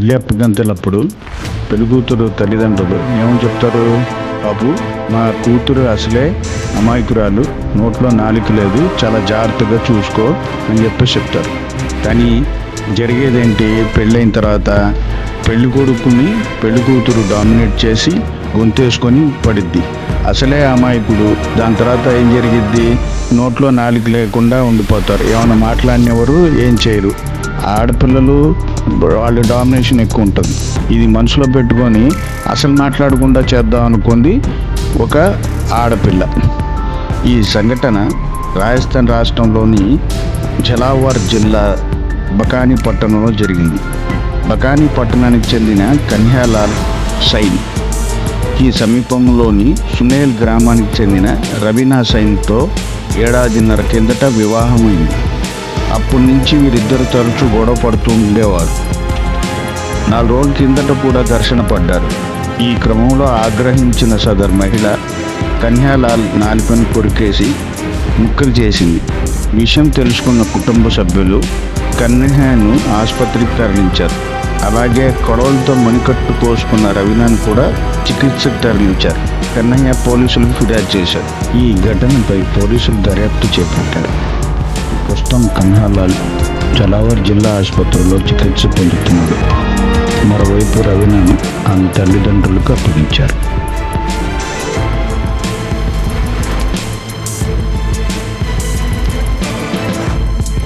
పెళ్ళి అప్పగంతలప్పుడు కూతురు తల్లిదండ్రులు ఏమని చెప్తారు? బాబు మా కూతురు అసలే అమాయకురాలు. నోట్లో నాలుక లేదు. చాలా జాగ్రత్తగా చూసుకో అని చెప్పి చెప్తారు. కానీ జరిగేదేంటి? పెళ్ళైన తర్వాత పెళ్ళి కొడుకుని పెళ్ళి కూతురు డామినేట్ చేసి గొంతేసుకొని పడిద్ది. అసలే అమాయకుడు. దాని తర్వాత ఏం జరిగిద్ది? నోట్లో నాలుక లేకుండా ఉండిపోతారు. ఏమైనా మాట్లాడినెవరు ఏం చేయరు. ఆడపిల్లలు వాళ్ళ డామినేషన్ ఎక్కువ ఉంటుంది. ఇది మనసులో పెట్టుకొని అసలు మాట్లాడకుండా చేద్దాం అనుకుంది ఒక ఆడపిల్ల. ఈ సంఘటన రాజస్థాన్ రాష్ట్రంలోని జలావర్ జిల్లా బకాని పట్టణంలో జరిగింది. బకాని పట్టణానికి చెందిన కన్యాలాల్ సైన్. ఈ సమీపంలోని సునేల్ గ్రామానికి చెందిన రవీనా సైన్తో ఏడాదిన్నర కిందట వివాహమైంది. అప్పటి నుంచి వీరిద్దరు తరచూ గొడవ పడుతూ ఉండేవారు. నాలుగు రోజుల కిందట కూడా ఘర్షణ పడ్డారు. ఈ క్రమంలో ఆగ్రహించిన సదర్ మహిళ కన్యాలాల్ నాలుకను కొరికేసి ముక్కలు చేసింది. విషయం తెలుసుకున్న కుటుంబ సభ్యులు కన్యాను ఆసుపత్రికి తరలించారు. అలాగే కొడవలతో మణికట్టు కోసుకున్న రవీనాను కూడా చికిత్సకు తరలించారు. కన్నయ్య పోలీసులకు ఫిర్యాదు చేశారు. ఈ ఘటనపై పోలీసులు దర్యాప్తు చేపట్టారు. ప్రస్తుతం కన్హాలాల్ జలావర్ జిల్లా ఆసుపత్రిలో చికిత్స పొందుతున్నాడు. మరోవైపు రవీనాను ఆమె తల్లిదండ్రులకు అప్పగించారు.